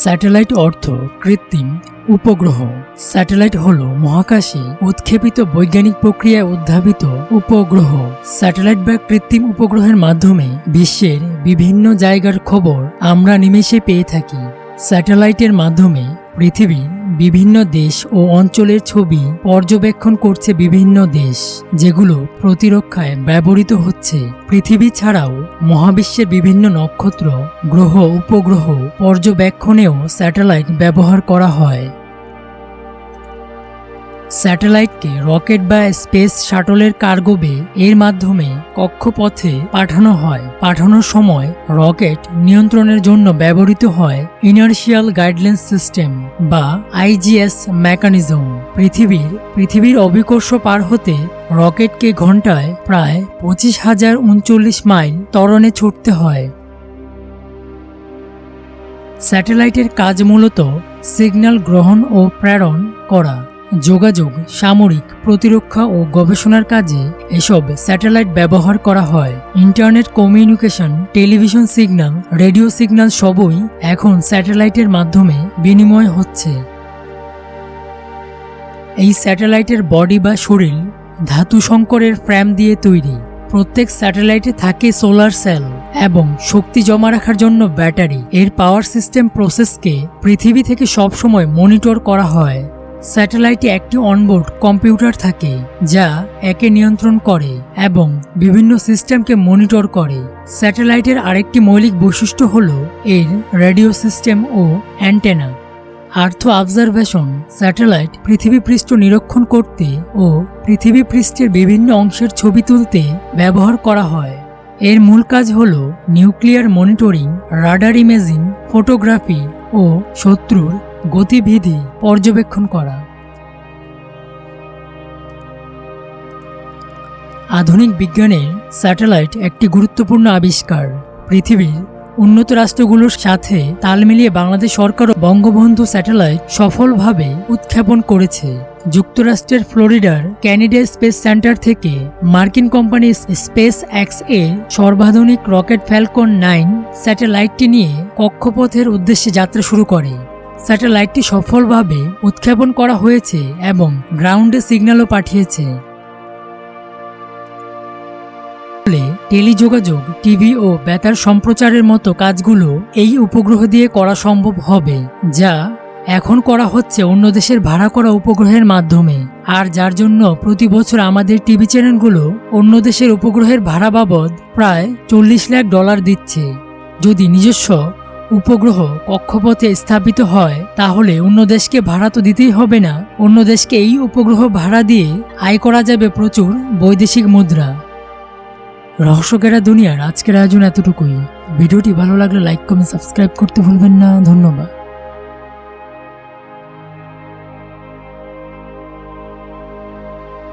Satellite অর্থ কৃত্রিম, উপগ্রহ। স্যাটেলাইট হল মহাকাশে উৎক্ষেপিত বৈজ্ঞানিক প্রক্রিয়ায় উদ্ভাবিত উপগ্রহ। স্যাটেলাইট বা কৃত্রিম উপগ্রহের মাধ্যমে বিশ্বের বিভিন্ন জায়গার খবর আমরা নিমেষে পেয়ে থাকি। স্যাটেলাইটের মাধ্যমে পৃথিবীর বিভিন্ন দেশ ও অঞ্চলের ছবি পর্যবেক্ষণ করছে বিভিন্ন দেশ, যেগুলো প্রতিরক্ষায় ব্যবহৃত হচ্ছে। পৃথিবী ছাড়াও মহাবিশ্বের বিভিন্ন নক্ষত্র, গ্রহ, উপগ্রহ পর্যবেক্ষণেও স্যাটেলাইট ব্যবহার করা হয়। স্যাটেলাইটকে রকেট বা স্পেস শাটলের কার্গোবে এর মাধ্যমে কক্ষপথে পাঠানো হয়। পাঠানোর সময় রকেট নিয়ন্ত্রণের জন্য ব্যবহৃত হয় ইনার্শিয়াল গাইডলাইন সিস্টেম বা আইজিএস মেকানিজম। পৃথিবীর পৃথিবীর অভিকর্ষ পার হতে রকেটকে ঘন্টায় প্রায় পঁচিশ হাজার উনচল্লিশ মাইল ত্বরণে ছুটতে হয়। স্যাটেলাইটের কাজ মূলত সিগন্যাল গ্রহণ ও প্রেরণ করা। যোগাযোগ, সামরিক, প্রতিরক্ষা ও গবেষণার কাজে এসব স্যাটেলাইট ব্যবহার করা হয়। Internet communication, television signal, radio signal সবই এখন স্যাটেলাইটের মাধ্যমে বিনিময় হচ্ছে। এই স্যাটেলাইটের বডি বা শরীর ধাতু সংকরের ফ্রেম দিয়ে তৈরি। প্রত্যেক স্যাটেলাইটে থাকে সোলার সেল এবং শক্তি জমা রাখার জন্য ব্যাটারি। এর পাওয়ার সিস্টেম প্রসেসকে পৃথিবী থেকে সবসময় মনিটর করা হয়। স্যাটেলাইটে একটি অনবোর্ড কম্পিউটার থাকে, যা একে নিয়ন্ত্রণ করে এবং বিভিন্ন সিস্টেমকে মনিটর করে। স্যাটেলাইটের আরেকটি মৌলিক বৈশিষ্ট্য হল এর রেডিও সিস্টেম ও অ্যান্টেনা। আর্থ অবজারভেশন স্যাটেলাইট পৃথিবী পৃষ্ঠ নিরীক্ষণ করতে ও পৃথিবী পৃষ্ঠের বিভিন্ন অংশের ছবি তুলতে ব্যবহার করা হয়। এর মূল কাজ হল nuclear monitoring, radar imaging, photography ও শত্রুর গতিবিধি পর্যবেক্ষণ করা। আধুনিক বিজ্ঞানের স্যাটেলাইট একটি গুরুত্বপূর্ণ আবিষ্কার। পৃথিবীর উন্নত রাষ্ট্রগুলোর সাথে তাল মিলিয়ে বাংলাদেশ সরকারও বঙ্গবন্ধু স্যাটেলাইট সফলভাবে উৎক্ষেপণ করেছে। যুক্তরাষ্ট্রের ফ্লোরিডার ক্যানেডিয়া স্পেস সেন্টার থেকে মার্কিন কোম্পানি স্পেস এক্স এ সর্বাধুনিক রকেট ফ্যালকন নাইন স্যাটেলাইটটি নিয়ে কক্ষপথের উদ্দেশ্যে যাত্রা শুরু করে। স্যাটেলাইটটি সফলভাবে উৎক্ষেপণ করা হয়েছে এবং গ্রাউন্ডে সিগন্যালও পাঠিয়েছে। ফলে টেলিযোগাযোগ, টিভি ও বেতার সম্প্রচারের মতো কাজগুলো এই উপগ্রহ দিয়ে করা সম্ভব হবে, যা এখন করা হচ্ছে অন্য দেশের ভাড়া করা উপগ্রহের মাধ্যমে। আর যার জন্য প্রতি বছর আমাদের টিভি চ্যানেলগুলো অন্য দেশের উপগ্রহের ভাড়া বাবদ প্রায় চল্লিশ লাখ ডলার দিচ্ছে। যদি নিজস্ব উপগ্রহ কক্ষপথে স্থাপিত হয়, তাহলে অন্য দেশকে ভাড়া তো দিতেই হবে না। অন্য দেশকে এই উপগ্রহ ভাড়া দিয়ে আয় করা যাবে প্রচুর বৈদেশিক মুদ্রা। রহস্যকেরা দুনিয়ার আজকের আয়োজন এতটুকুই। ভিডিওটি ভালো লাগলে লাইক কমেন্ট সাবস্ক্রাইব করতে ভুলবেন না। ধন্যবাদ।